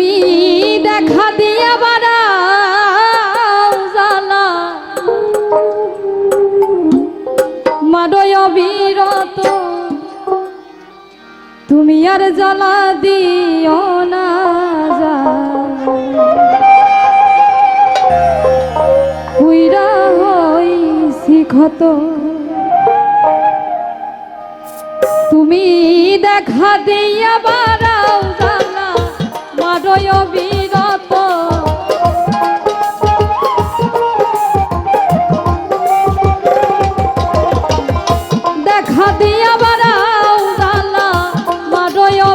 তুমি দেখা দিয়া বাড়াও জালা মাডয় বিরত, তুমি আর জ্বালা দিও না যা। হুইরা হইছি ক্ষত। তুমি দেখা দিয়া জানা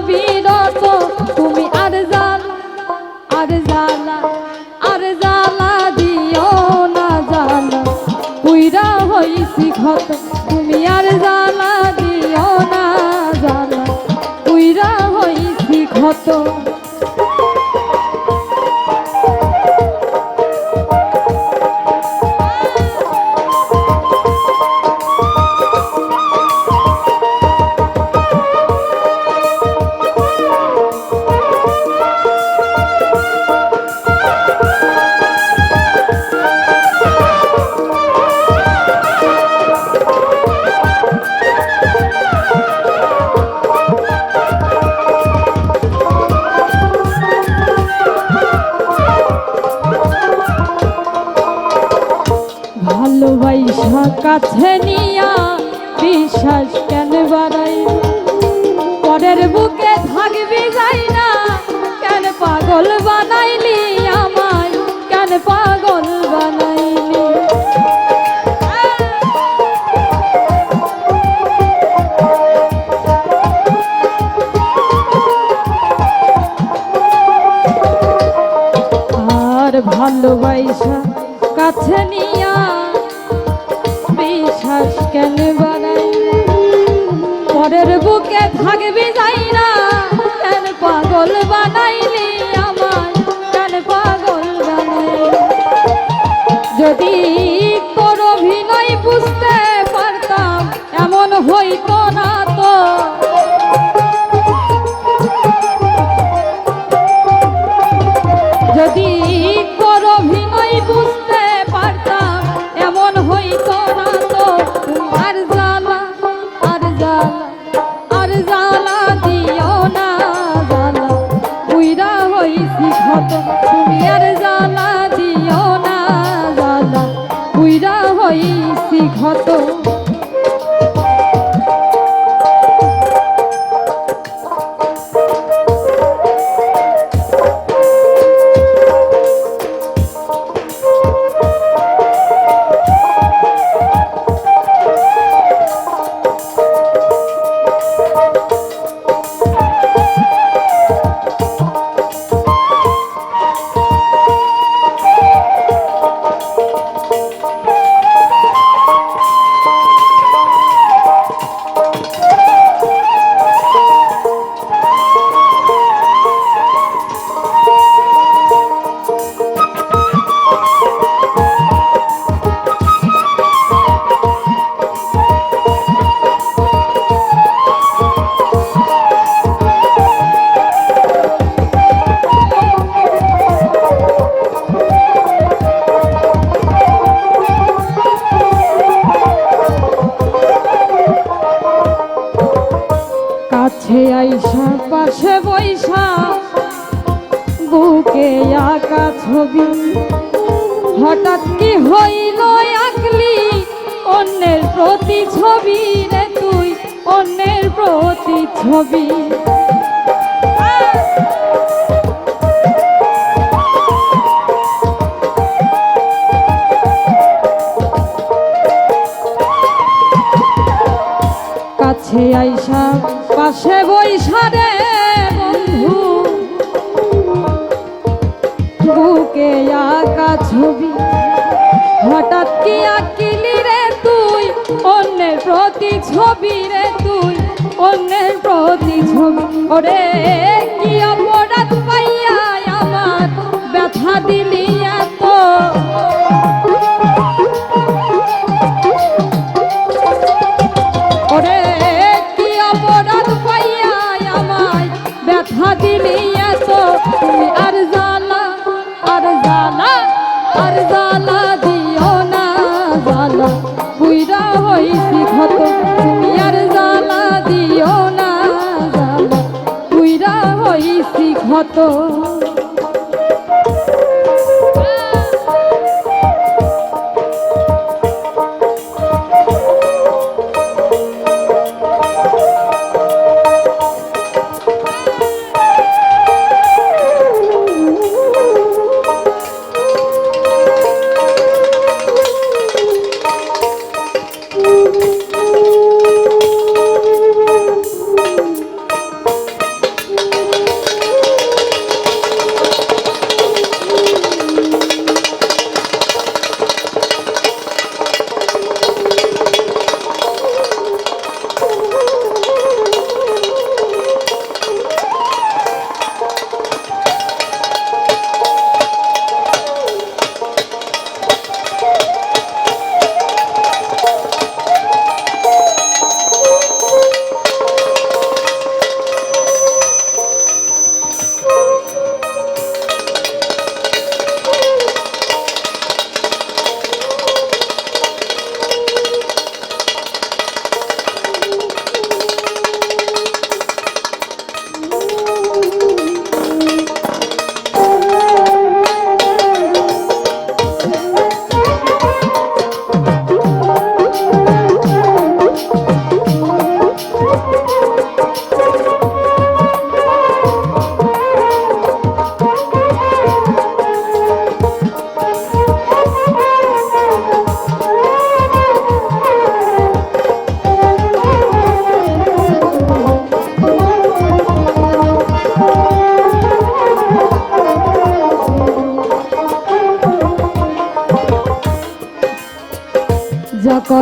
বিরত। তুমি আর জালা। দিও না জানা উইরা হইছি ক্ষত। ভালোবাসা কাছে নিয়া বিশ্বাস কেন বানাই পরের বুকে থাকবি যাই না, কেন পাগল বানাইলি আমার কেন পাগল বানাইলি? যদি তোর অভিনয় বুঝতে পারতাম, এমন হইতো না ক্ষত বুকে আঁকা ছবি? হঠাৎ কি হইল আঁকলি? অন্যের প্রতি ছবি রে তুই, অন্যের প্রতি ছবি কাছে আইসা পাশে বৈশা রে ছবি হঠাৎ কি আঁকিলি রে তুই? অন্যের প্রতি ছবি রে তুই। অন্যের প্রতি ছবি। ওরে, কি অপরাধ পাইয়া আমার? ব্যথা দিলি ক্ষত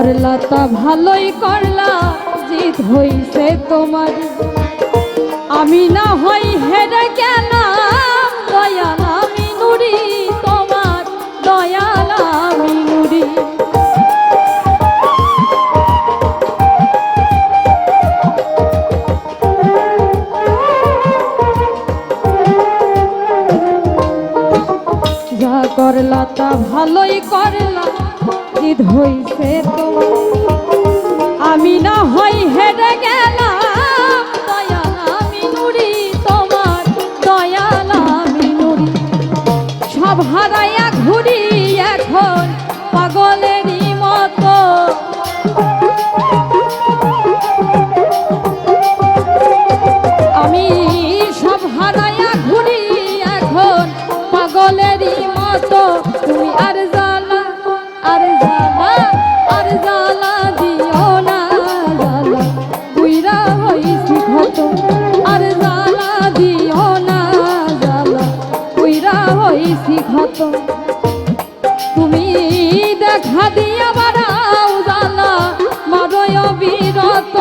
করলা তা ভালোই করলা, জিত হইছে তোমার। আমি না হই হেরে কেন তোমার যা করলা তা ভালোই করলা জিদ হইছে তোমার। আমি না হই হেরে গেলাম তোমার সব হারাইয়া ঘুরি এখন মতো। আমি সব হারাইয়া ঘুরি এখন মতো। তুমি আর মতো। তুমি দেখা দিয়া বাড়াও জানা মারয় বিরত